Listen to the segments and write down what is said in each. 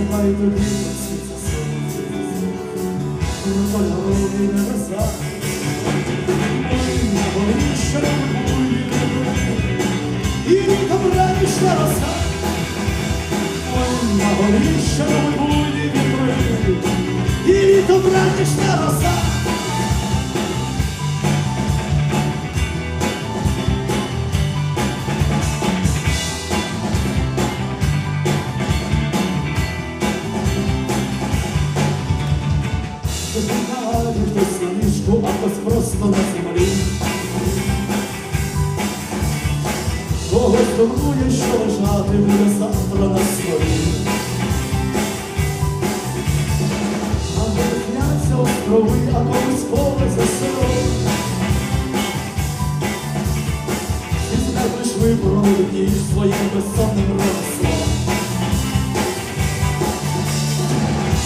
нехай тобі проситься сон, кольорові небеса. Ой, на горі ще буде, і літом ранішня роса. Ой, на горі ще буде вітри, і літом ранішня роса. Що лежати буде завтра на столі. А верхняться острови, а комусь поле за село. І лиш ніж своїм безсонним ремеслом.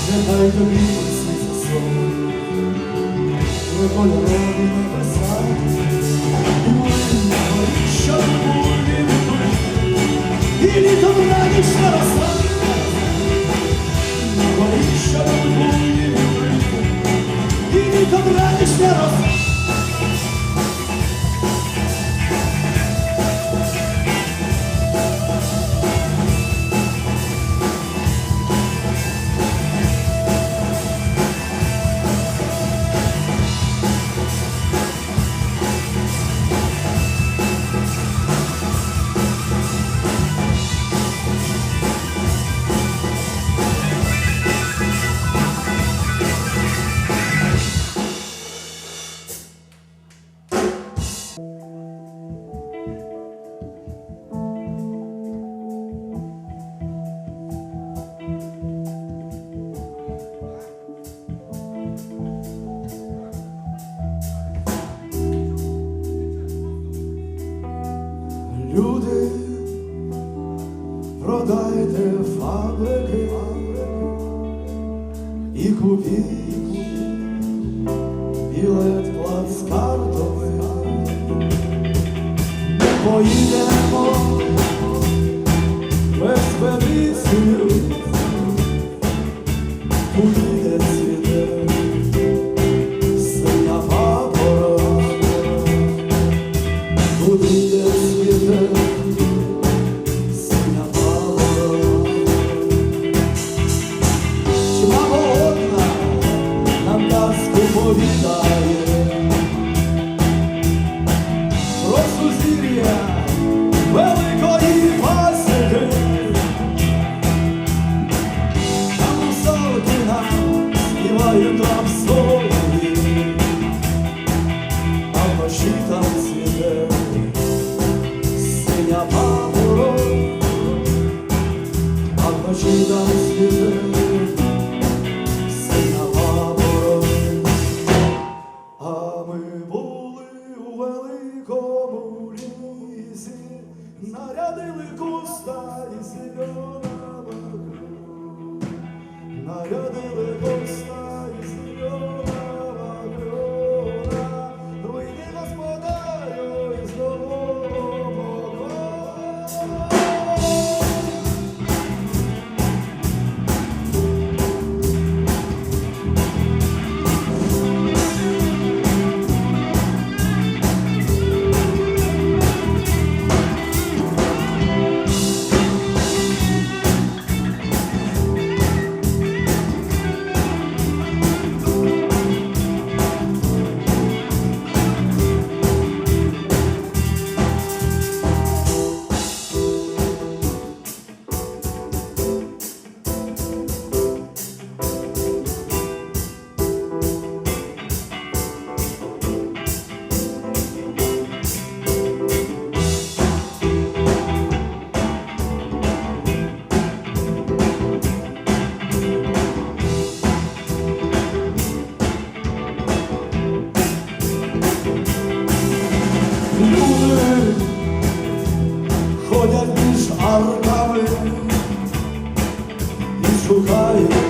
Нехай тобі присниться сон, ви кольорові небеса, кубики, білет плацкартовий. Поїдемо без педи. Нарядили Is our is It's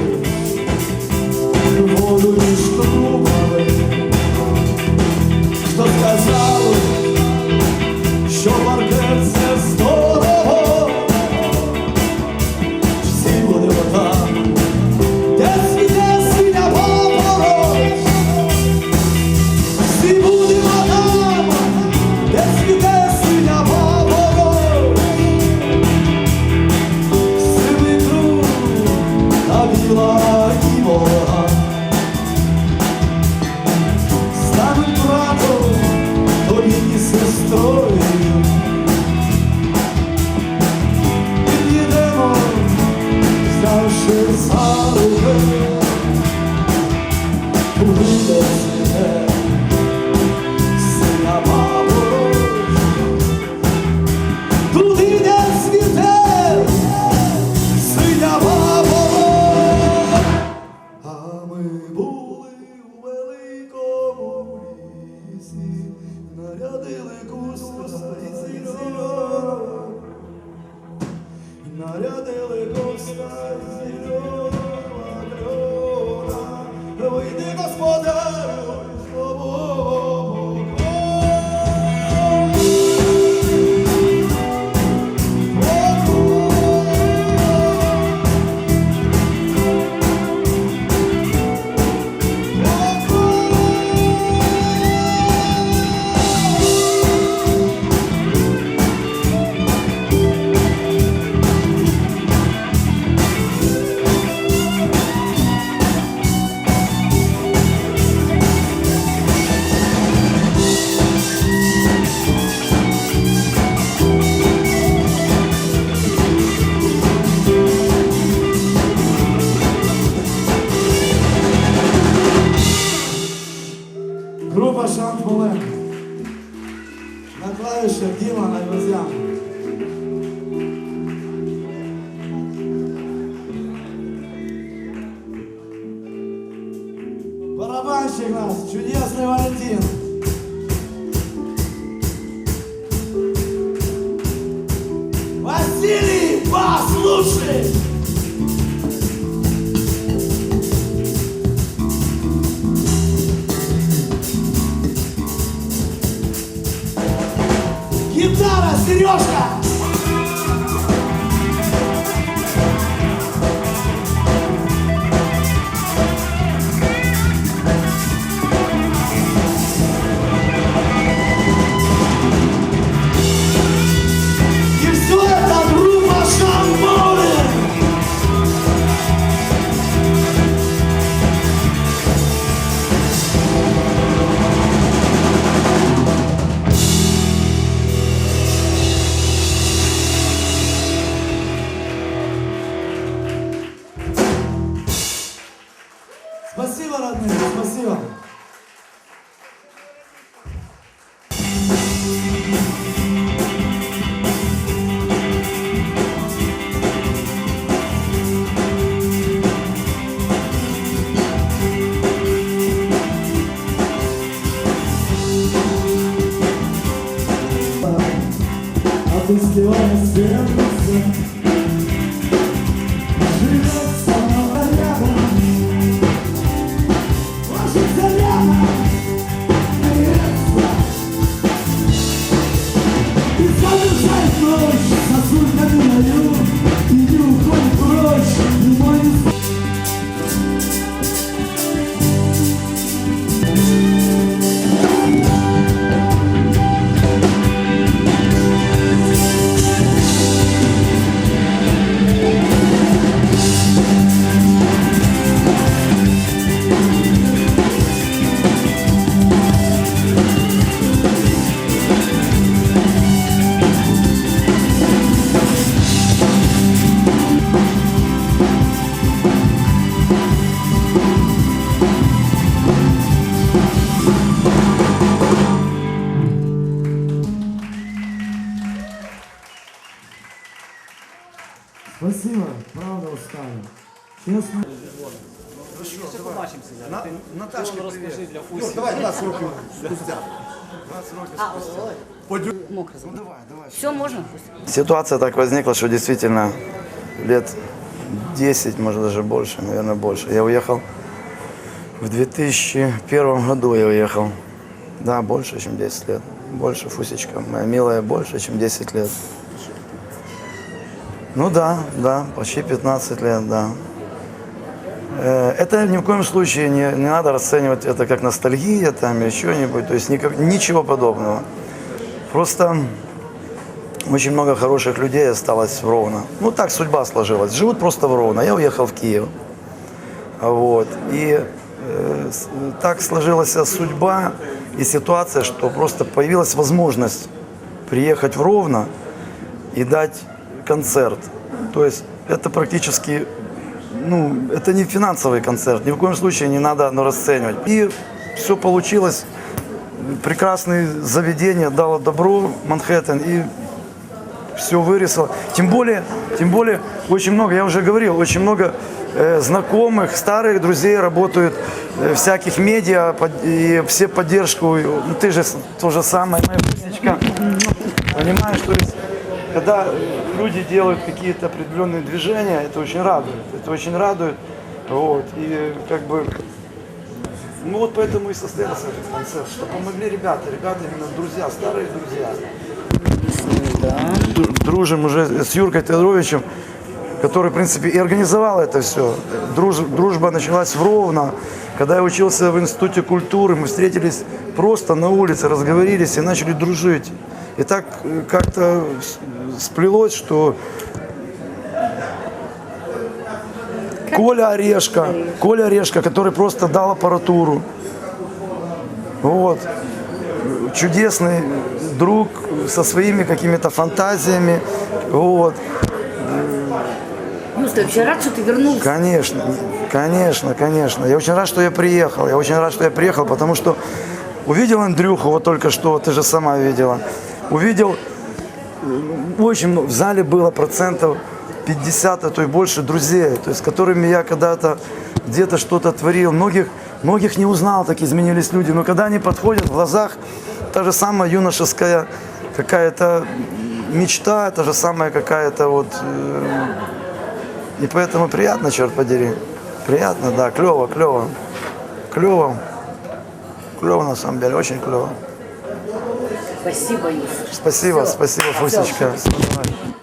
нарядили куста і зірок. Нарядили коста і зірова кльона, вийди Барабанщик нас, чудесный Валентин. Спасибо, правда устали. Честно. Наташка, Розкажи для Юр, усіх. давай 20 років спустя. А, ой. Мокро. Ну давай, давай. Все можно? Ситуация так возникла, что действительно лет 10, может даже больше, наверное, больше. Я уехал в 2001 году, я уехал. Да, больше, чем 10 лет. Больше, Фусечка, моя милая, больше, чем 10 лет. Ну да, да, почти 15 лет, да. Э, Это ни в коем случае не, не надо расценивать это как ностальгия там или что-нибудь, то есть никак, ничего подобного. Просто очень много хороших людей осталось в Ровно. Ну, так судьба сложилась. Живут просто в Ровно. Я уехал в Киев. Вот. И э, так сложилась судьба и ситуация, что просто появилась возможность приехать в Ровно и дать концерт. То есть это практически, ну, это не финансовый концерт, ни в коем случае не надо оно расценивать. И все получилось, прекрасное заведение дало добро, Манхэттен, и все вырисовал. Тем более, тем более, очень много, я уже говорил, очень много э, знакомых, старых друзей работают э, всяких медиа, под- и все поддержку. Ну, ты же то же самое, моя. Понимаешь, то есть, когда люди делают какие-то определенные движения, это очень радует. Это очень радует. Вот. И как бы ну вот поэтому и состоялся этот концерт, что помогли ребята, ребята именно друзья, старые друзья. Дру- Дружим уже с Юркой Тодоровичем, который, в принципе, и организовал это все. дружба началась в Ровно, когда я учился в Институте культуры, мы встретились просто на улице, разговорились и начали дружить. И так э, как-то сплелось, что Коля Орешка, Коля Орешка, который просто дал аппаратуру. Вот. Чудесный друг со своими какими-то фантазиями. Вот. Юс, ты вообще рад, что ты вернулся? Конечно, конечно, конечно. Я очень рад, что я приехал. Я очень рад, что я приехал, потому что увидел Андрюху, вот только что, ты же сама видела. Увидел, очень много, в зале было процентов 50, а то и больше друзей, то есть с которыми я когда-то где-то что-то творил. Многих, многих не узнал, так изменились люди. Но когда они подходят, в глазах та же самая юношеская какая-то мечта, та же самая какая-то вот э, и поэтому приятно, черт подери. Приятно, да, клево, клево. Клево. Клево на самом деле, очень клево. Спасибо, Юс. Спасибо, Всё. спасибо. Фусечка. Давай.